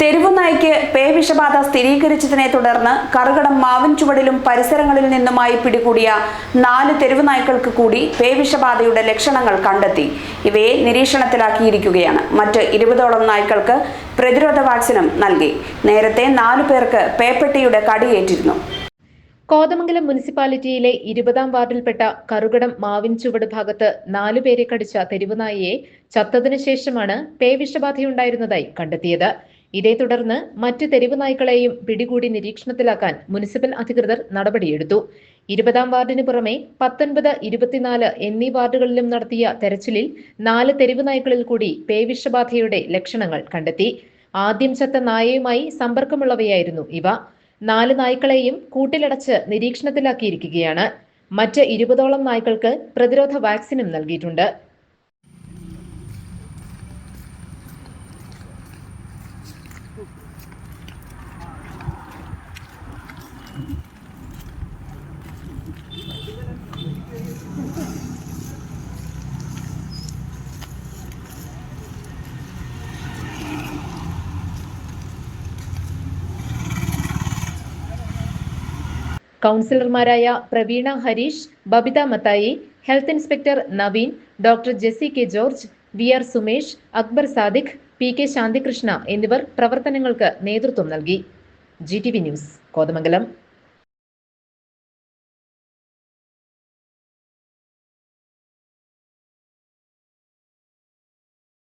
തെരുവുനായ്ക്ക് പേവിഷബാധ സ്ഥിരീകരിച്ചതിനെ തുടർന്ന് കറുകടം മാവിൻ ചുവടിലും പരിസരങ്ങളിൽ നിന്നുമായി പിടികൂടിയ നാല് തെരുവുനായ്ക്കൾക്ക് കൂടി പേവിഷബാധയുടെ ലക്ഷണങ്ങൾ കണ്ടെത്തി. ഇവയെ നിരീക്ഷണത്തിലാക്കിയിരിക്കുകയാണ്. മറ്റ് ഇരുപതോളം നായ്ക്കൾക്ക് പ്രതിരോധ വാക്സിനും നൽകി. നേരത്തെ നാലു പേർക്ക് പേപ്പെട്ടിയുടെ കടിയേറ്റിരുന്നു. കോതമംഗലം മുനിസിപ്പാലിറ്റിയിലെ ഇരുപതാം വാർഡിൽപ്പെട്ട കറുകടം മാവിൻ ചുവട് ഭാഗത്ത് നാലുപേരെ കടിച്ച തെരുവുനായയെ ചത്തതിനു ശേഷമാണ് പേവിഷബാധയുണ്ടായിരുന്നതായി കണ്ടെത്തിയത്. ഇതേ തുടർന്ന് മറ്റ് തെരുവ് നായ്ക്കളെയും പിടികൂടി നിരീക്ഷണത്തിലാക്കാൻ മുനിസിപ്പൽ അധികൃതർ നടപടിയെടുത്തു. ഇരുപതാം വാർഡിന് പുറമെ പത്തൊൻപത് ഇരുപത്തിനാല് എന്നീ വാർഡുകളിലും നടത്തിയ തെരച്ചിലിൽ നാല് തെരുവ് നായ്ക്കളിൽ കൂടി പേവിഷബാധയുടെ ലക്ഷണങ്ങൾ കണ്ടെത്തി. ആദ്യം ചത്ത നായയുമായി സമ്പർക്കമുള്ളവയായിരുന്നു ഇവ. നാല് നായ്ക്കളെയും കൂട്ടിലടച്ച് നിരീക്ഷണത്തിലാക്കിയിരിക്കുകയാണ്. മറ്റ് ഇരുപതോളം നായ്ക്കൾക്ക് പ്രതിരോധ വാക്സിനും നൽകിയിട്ടുണ്ട്. കൗൺസിലർമാരായ Praveena Harish Babitha Mathai health inspector Naveen doctor Jessy K George V R Sumesh Akbar Sadiq P K Shanthikrishna എന്നിവർ പ്രവർത്തനങ്ങൾക്ക് നേതൃത്വം നൽകി. G T V news Kothamangalam.